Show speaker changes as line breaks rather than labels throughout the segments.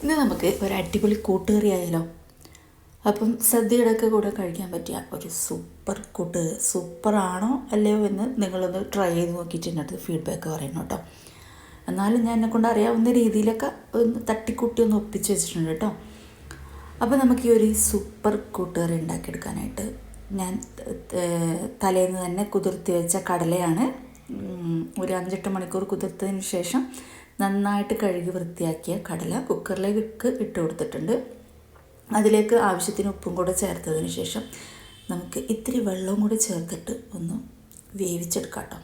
ഇന്ന് നമുക്ക് ഒരു അടിപൊളി കൂട്ടുകറി ആയാലോ അപ്പം സദ്യയുടെയൊക്കെ കൂടെ കഴിക്കാൻ പറ്റിയ ഒരു സൂപ്പർ കൂട്ട് സൂപ്പറാണോ അല്ലയോ എന്ന് നിങ്ങളൊന്ന് ട്രൈ ചെയ്ത് നോക്കിയിട്ട് എന്റെ ഫീഡ്ബാക്ക് പറയണം കേട്ടോ. എന്നാലും ഞാൻ എന്നെ കൊണ്ട് അറിയാവുന്ന രീതിയിലൊക്കെ ഒന്ന് തട്ടിക്കൂട്ടി ഒന്ന് ഒപ്പിച്ച് വെച്ചിട്ടുണ്ട് കേട്ടോ. അപ്പോൾ നമുക്ക് ഈ ഒരു സൂപ്പർ കൂട്ടുകറി ഉണ്ടാക്കിയെടുക്കാനായിട്ട് ഞാൻ തലേന്ന് തന്നെ കുതിർത്തി വെച്ച കടലയാണ്. ഒരു അഞ്ചെട്ട് മണിക്കൂർ കുതിർത്തതിന് ശേഷം നന്നായിട്ട് കഴുകി വൃത്തിയാക്കിയ കടല കുക്കറിലേക്ക് ഇട്ട് കൊടുത്തിട്ടുണ്ട്. അതിലേക്ക് ആവശ്യത്തിന് ഉപ്പും കൂടെ ചേർത്തതിന് ശേഷം നമുക്ക് ഇത്തിരി വെള്ളവും കൂടെ ചേർത്തിട്ട് ഒന്ന് വേവിച്ചെടുക്കാം കേട്ടോ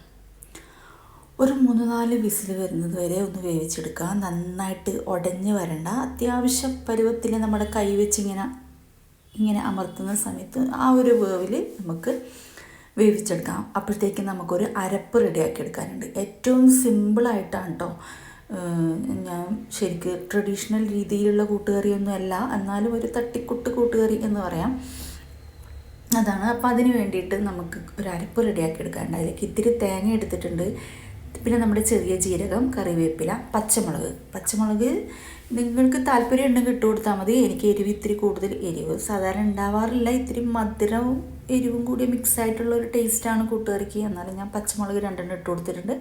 ഒരു മൂന്ന് നാല് വിസിൽ വരുന്നത് വരെ ഒന്ന് വേവിച്ചെടുക്കുക. നന്നായിട്ട് ഉടഞ്ഞ് വരണ്ട. അത്യാവശ്യം പരുവത്തിൽ നമ്മുടെ കൈ വെച്ച് ഇങ്ങനെ ഇങ്ങനെ അമർത്തുന്ന സമയത്ത് ആ ഒരു വേവിൽ നമുക്ക് വേവിച്ചെടുക്കാം. അപ്പോഴത്തേക്കും നമുക്കൊരു അരപ്പ് റെഡിയാക്കി എടുക്കാനുണ്ട്. ഏറ്റവും സിമ്പിളായിട്ടാണ് കേട്ടോ ഞാൻ ശരിക്ക് ട്രഡീഷണൽ രീതിയിലുള്ള കൂട്ടുകറിയൊന്നും അല്ല. എന്നാലും ഒരു തട്ടിക്കുട്ട് കൂട്ടുകറി എന്ന് പറയാം. അതാണ്. അപ്പോൾ അതിന് വേണ്ടിയിട്ട് നമുക്ക് ഒരു അരപ്പ് റെഡിയാക്കി എടുക്കാനുണ്ട്. അതിലേക്ക് ഇത്തിരി തേങ്ങ എടുത്തിട്ടുണ്ട്. പിന്നെ നമ്മുടെ ചെറിയ ജീരകം കറിവേപ്പില പച്ചമുളക്. പച്ചമുളക് നിങ്ങൾക്ക് താല്പര്യം ഉണ്ടെങ്കിൽ ഇട്ട് കൊടുത്താൽ മതി. എനിക്ക് എരിവ് ഇത്തിരി കൂടുതൽ എരിവ്. സാധാരണ ഉണ്ടാവാറില്ല. ഇത്തിരി മധുരവും എരിവും കൂടി മിക്സ് ആയിട്ടുള്ള ഒരു ടേസ്റ്റാണ് കൂട്ടുകറിക്ക്. എന്നാലും ഞാൻ പച്ചമുളക് രണ്ടെണ്ണം ഇട്ട് കൊടുത്തിട്ടുണ്ട്.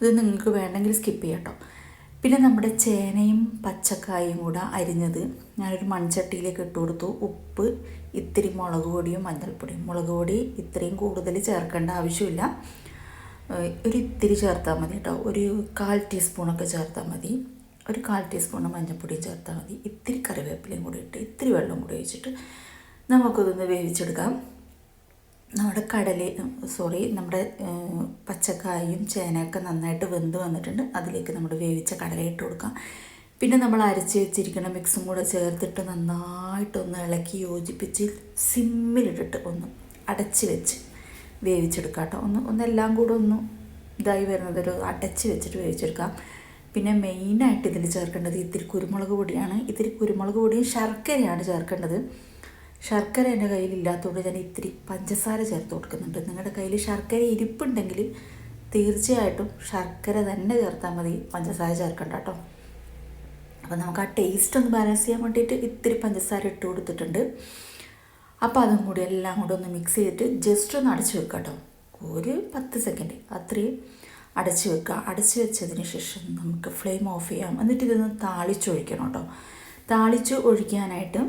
ഇത് നിങ്ങൾക്ക് വേണമെങ്കിൽ സ്കിപ്പ് ചെയ്യാം കേട്ടോ പിന്നെ നമ്മുടെ ചേനയും പച്ചക്കായും കൂടെ അരിഞ്ഞത് ഞാനൊരു മൺചട്ടിയിലേക്ക് ഇട്ട് കൊടുത്തു. ഉപ്പ് ഇത്തിരി മുളക് പൊടിയും മഞ്ഞൾപ്പൊടിയും. മുളക് പൊടി ഇത്രയും കൂടുതൽ ചേർക്കേണ്ട ആവശ്യമില്ല. ഒരു ഇത്തിരി ചേർത്താൽ മതി കേട്ടോ ഒരു കാൽ ടീസ്പൂണൊക്കെ ചേർത്താൽ മതി. ഒരു കാൽ ടീസ്പൂൺ മഞ്ഞൾപ്പൊടിയും ചേർത്താൽ മതി. ഇത്തിരി കറിവേപ്പിലയും കൂടി ഇട്ട് ഇത്തിരി വെള്ളം കൂടി ഒഴിച്ചിട്ട് നമുക്കതൊന്ന് വേവിച്ചെടുക്കാം. നമ്മുടെ കടല സോറി നമ്മുടെ പച്ചക്കായും ചേനയൊക്കെ നന്നായിട്ട് വെന്ത് വന്നിട്ടുണ്ട്. അതിലേക്ക് നമ്മൾ വേവിച്ച കടല ഇട്ട് കൊടുക്കാം. പിന്നെ നമ്മൾ അരച്ച് വെച്ചിരിക്കുന്ന മിക്സും കൂടെ ചേർത്തിട്ട് നന്നായിട്ടൊന്ന് ഇളക്കി യോജിപ്പിച്ച് സിമ്മിലിട്ടിട്ട് ഒന്ന് അടച്ച് വെച്ച് വേവിച്ചെടുക്കാം കേട്ടോ. ഒന്ന് ഒന്നെല്ലാം കൂടെ ഒന്ന് ഇതായി വരുന്നതൊരു അടച്ച് വെച്ചിട്ട് വേവിച്ചെടുക്കാം. പിന്നെ മെയിനായിട്ട് ഇതിൽ ചേർക്കേണ്ടത് ഇത്തിരി കുരുമുളക് പൊടിയാണ്. ഇത്തിരി കുരുമുളക് പൊടിയും ശർക്കരയാണ് ചേർക്കേണ്ടത്. ശർക്കര എന്റെ കയ്യിലില്ലാത്തതുകൊണ്ട് ഞാൻ ഇത്തിരി പഞ്ചസാര ചേർത്ത് കൊടുക്കുന്നുണ്ട്. നിങ്ങളുടെ കയ്യിൽ ശർക്കര ഇരിപ്പുണ്ടെങ്കിൽ തീർച്ചയായിട്ടും ശർക്കര തന്നെ ചേർത്താൽ മതി. പഞ്ചസാര ചേർക്കണ്ട കേട്ടോ. അപ്പോൾ നമുക്ക് ആ ടേസ്റ്റ് ഒന്ന് ബാലൻസ് ചെയ്യാൻ വേണ്ടിയിട്ട് ഇത്തിരി പഞ്ചസാര ഇട്ട് കൊടുത്തിട്ടുണ്ട്. അപ്പോൾ അതും കൂടി എല്ലാം കൂടി ഒന്ന് മിക്സ് ചെയ്തിട്ട് ജസ്റ്റ് ഒന്ന് അടച്ചു വെക്കുക കേട്ടോ. ഒരു പത്ത് സെക്കൻഡ് അത്രയും അടച്ച് വെക്കുക അടച്ച് വെച്ചതിന് ശേഷം നമുക്ക് ഫ്ലെയിം ഓഫ് ചെയ്യാം. എന്നിട്ട് ഇതൊന്ന് താളിച്ചൊഴിക്കണം കേട്ടോ. താളിച്ച് ഒഴിക്കാനായിട്ട്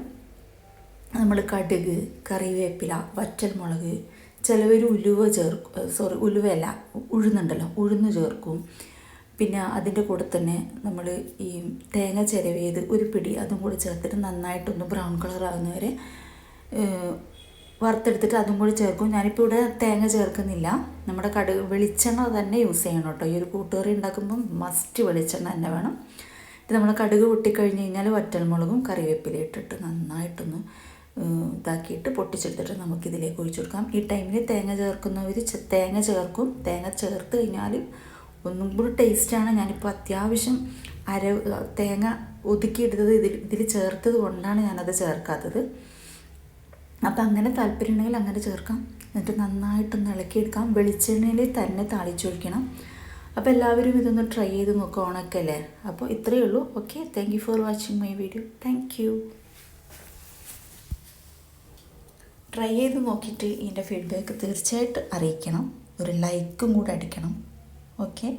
നമ്മൾ കടുക് കറിവേപ്പില വറ്റൽമുളക് ചിലവർ ഉലുവ ചേർക്കും സോറി ഉലുവയല്ല ഉഴുന്നുണ്ടല്ലോ ഉഴുന്ന് ചേർക്കും. പിന്നെ അതിന്റെ കൂടെ തന്നെ നമ്മൾ ഈ തേങ്ങ ചിരവിയത് ഒരു പിടി അതും കൂടി ചേർത്തിട്ട് നന്നായിട്ടൊന്ന് ബ്രൗൺ കളർ ആകുന്നവരെ വറുത്തെടുത്തിട്ട് അതും കൂടി ചേർക്കും. ഞാനിപ്പോൾ ഇവിടെ തേങ്ങ ചേർക്കുന്നില്ല. നമ്മുടെ കടുക് വെളിച്ചെണ്ണ തന്നെ യൂസ് ചെയ്യണം കേട്ടോ. ഈ ഒരു കൂട്ടുകറി ഉണ്ടാക്കുമ്പം മസ്റ്റ് വെളിച്ചെണ്ണ തന്നെ വേണം. ഇത് നമ്മൾ കടുക് പൊട്ടിക്കഴിഞ്ഞ് കഴിഞ്ഞാൽ വറ്റൽമുളകും കറിവേപ്പിലയും ഇട്ടിട്ട് നന്നായിട്ടൊന്ന് ഇതാക്കിയിട്ട് പൊട്ടിച്ചെടുത്തിട്ട് നമുക്കിതിലേക്ക് ഒഴിച്ചു കൊടുക്കാം. ഈ ടൈമിൽ തേങ്ങ ചേർക്കുന്നവർ തേങ്ങ ചേർക്കും. തേങ്ങ ചേർത്ത് കഴിഞ്ഞാൽ ഒന്നും കൂടി ടേസ്റ്റാണ് ഞാനിപ്പോൾ അത്യാവശ്യം അര തേങ്ങ ഒതുക്കിയെടുത്തത് ഇതിൽ ഇതിൽ ചേർത്തത് കൊണ്ടാണ് ഞാനത് ചേർക്കാത്തത്. അപ്പം അങ്ങനെ താല്പര്യമുണ്ടെങ്കിൽ അങ്ങനെ ചേർക്കാം. എന്നിട്ട് നന്നായിട്ടൊന്ന് ഇളക്കിയെടുക്കാം. വെളിച്ചെണ്ണയിൽ തന്നെ താളിച്ചൊഴിക്കണം അപ്പോൾ എല്ലാവരും ഇതൊന്ന് ട്രൈ ചെയ്ത് നോക്കുക ഓണക്കല്ലേ? അപ്പോൾ ഇത്രയേ ഉള്ളൂ. Okay thank you for watching my video thank you try ചെയ്ത് നോക്കിയിട്ട് ഇതിന്റെ ഫീഡ്ബാക്ക് തീർച്ചയായിട്ടും അറിയിക്കണം. ഒരു ലൈക്കും കൂടെ അടിക്കണം. ഓക്കെ